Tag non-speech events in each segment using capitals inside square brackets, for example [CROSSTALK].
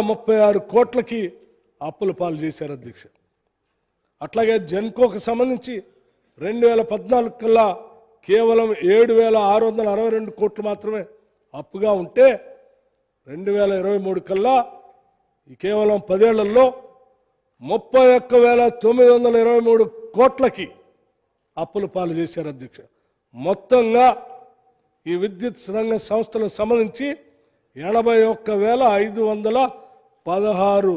ముప్పై ఆరు కోట్లకి అప్పుల పాలు చేశారు అధ్యక్ష. అట్లాగే జెన్కోకు సంబంధించి రెండు వేల పద్నాలుగు కల్లా కేవలం ఏడు వేల ఆరు వందల అరవై రెండు కోట్లు మాత్రమే అప్పుగా ఉంటే రెండు వేల ఇరవై మూడు కల్లా కేవలం పదేళ్ళలో ముప్పై ఒక్క వేల తొమ్మిది వందల ఇరవై మూడు కోట్లకి అప్పుల పాలు చేశారు అధ్యక్ష. మొత్తంగా ఈ విద్యుత్ రంగ సంస్థలకు సంబంధించి ఎనభై ఒక్క వేల ఐదు వందల పదహారు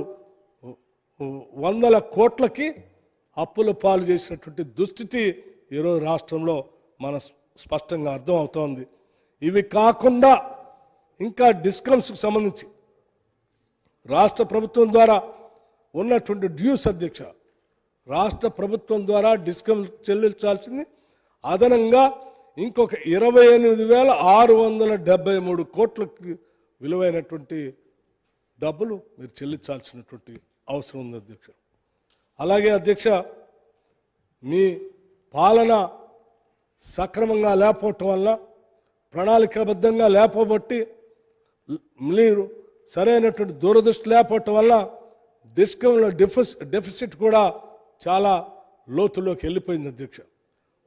వందల కోట్లకి అప్పుల పాలు చేసినటువంటి దుస్థితి ఈరోజు రాష్ట్రంలో మన స్పష్టంగా అర్థమవుతోంది. ఇవి కాకుండా ఇంకా డిస్కమ్స్కి సంబంధించి రాష్ట్ర ప్రభుత్వం ద్వారా ఉన్నటువంటి డ్యూస్ అధ్యక్ష రాష్ట్ర ప్రభుత్వం ద్వారా డిస్కమ్ చెల్లించాల్సింది. అదనంగా ఇంకొక ఇరవై ఎనిమిది వేల ఆరు వందల డెబ్బై మూడు కోట్లకి విలువైనటువంటి డబ్బులు మీరు చెల్లించాల్సినటువంటి అవసరం ఉంది అధ్యక్ష. అలాగే అధ్యక్ష మీ పాలన సక్రమంగా లేకపోవటం వల్ల ప్రణాళికాబద్ధంగా లేపబట్టి మీరు సరైనటువంటి దూరదృష్టి లేకపోవటం వల్ల డిస్కంలో డెఫిస్ డెఫిసిట్ కూడా చాలా లోతులోకి వెళ్ళిపోయింది అధ్యక్ష.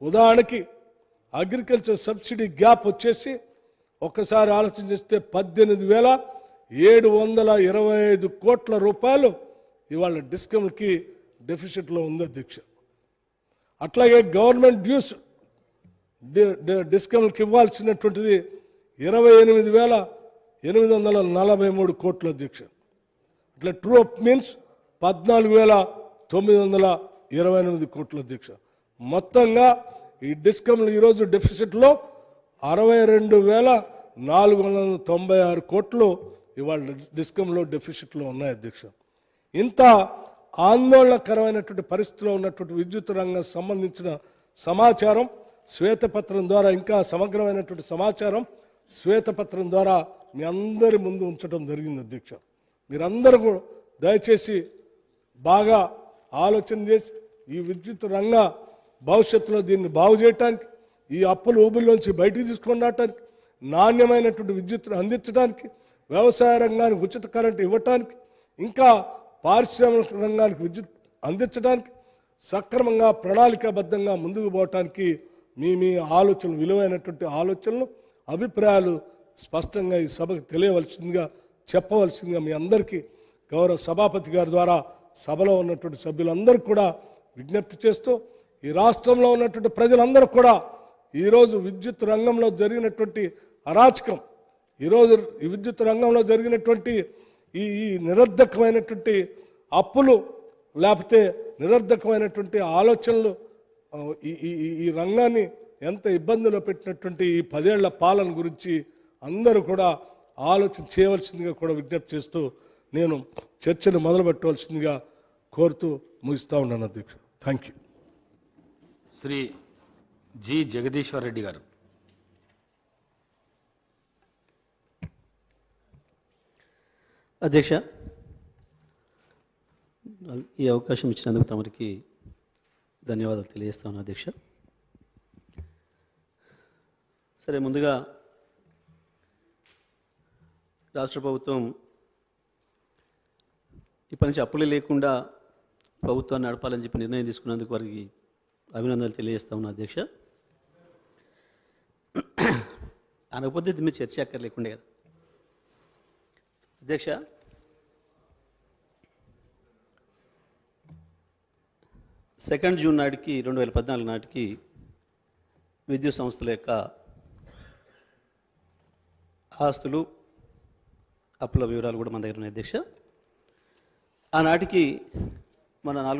ఉదాహరణకి అగ్రికల్చర్ సబ్సిడీ గ్యాప్ వచ్చేసి ఒక్కసారి ఆలోచన చేస్తే పద్దెనిమిది వేల ఏడు వందల ఇరవై ఐదు కోట్ల రూపాయలు ఇవాళ డిస్కమ్కి డెఫిసిట్లో ఉంది అధ్యక్ష అట్లాగే గవర్నమెంట్ డ్యూస్ డిస్కమ్కి ఇవ్వాల్సినటువంటిది ఇరవై ఎనిమిది వేల ఎనిమిది వందల నలభై మూడు కోట్ల అధ్యక్ష ఇట్లా ట్రూ అప్ మీన్స్ పద్నాలుగు వేల తొమ్మిది వందల ఇరవై ఎనిమిది కోట్ల అధ్యక్ష మొత్తంగా ఈ డిస్కమ్లు ఈరోజు డెఫిసిట్లో అరవై రెండు వేల నాలుగు వందల తొంభై ఆరు కోట్లు ఇవాళ డిస్కంలో డెఫిసిట్లో ఉన్నాయి అధ్యక్ష. ఇంత ఆందోళనకరమైనటువంటి పరిస్థితిలో ఉన్నటువంటి విద్యుత్ రంగం సంబంధించిన సమాచారం శ్వేతపత్రం ద్వారా ఇంకా సమగ్రమైనటువంటి సమాచారం శ్వేతపత్రం ద్వారా మీ అందరి ముందు ఉంచడం జరిగింది అధ్యక్ష. మీరందరూ కూడా దయచేసి బాగా ఆలోచన చేసి ఈ విద్యుత్ రంగ భవిష్యత్తులో దీన్ని బాగు చేయటానికి ఈ అప్పుల ఊబిలోంచి బయటికి తీసుకొని రావటానికి నాణ్యమైనటువంటి విద్యుత్ను అందించడానికి వ్యవసాయ రంగానికి ఉచిత కరెంటు ఇవ్వటానికి ఇంకా పారిశ్రామిక రంగానికి విద్యుత్ అందించడానికి సక్రమంగా ప్రణాళికాబద్ధంగా ముందుకు పోవటానికి మీ మీ ఆలోచనలు విలువైనటువంటి ఆలోచనలు అభిప్రాయాలు స్పష్టంగా ఈ సభకు తెలియవలసిందిగా చెప్పవలసిందిగా మీ అందరికీ గౌరవ సభాపతి గారి ద్వారా సభలో ఉన్నటువంటి సభ్యులందరూ కూడా విజ్ఞప్తి చేస్తూ ఈ రాష్ట్రంలో ఉన్నటువంటి ప్రజలందరూ కూడా ఈరోజు విద్యుత్ రంగంలో జరిగినటువంటి అరాచకం ఈరోజు ఈ విద్యుత్ రంగంలో జరిగినటువంటి ఈ ఈ నిరర్ధకమైనటువంటి అప్పులు లేకపోతే నిరర్ధకమైనటువంటి ఆలోచనలు ఈ ఈ ఈ- రంగాన్ని ఎంత ఇబ్బందులో పెట్టినటువంటి ఈ పదేళ్ళ పాలన గురించి అందరూ కూడా ఆలోచన చేయవలసిందిగా కూడా విజ్ఞప్తి చేస్తూ నేను చర్చను మొదలుపెట్టవలసిందిగా కోరుతూ ముగిస్తా ఉన్నాను అధ్యక్షుడు thank you Shri G Jagadishwar Reddy గారు. అధ్యక్ష ఈ అవకాశం ఇచ్చినందుకు తమరికి ధన్యవాదాలు తెలియజేస్తాను అధ్యక్ష. సరే ముందుగా రాష్ట్ర ప్రభుత్వం ఇప్పటి నుంచి అప్పులే లేకుండా ప్రభుత్వాన్ని నడపాలని చెప్పి నిర్ణయం తీసుకున్నందుకు వారికి అభినందనలు తెలియజేస్తా ఉన్నా అధ్యక్ష. [CLEARS THROAT] అనకపోతే దీని మీద చర్చ అక్కర్లేకుండే కదా. అధ్యక్ష? సెకండ్ జూన్ నాటికి రెండు వేల పద్నాలుగు నాటికి విద్యుత్ సంస్థల యొక్క ఆస్తులు అప్పుల వివరాలు కూడా మన దగ్గర ఉన్నాయి అధ్యక్ష. ఆనాటికి మన నాలుగు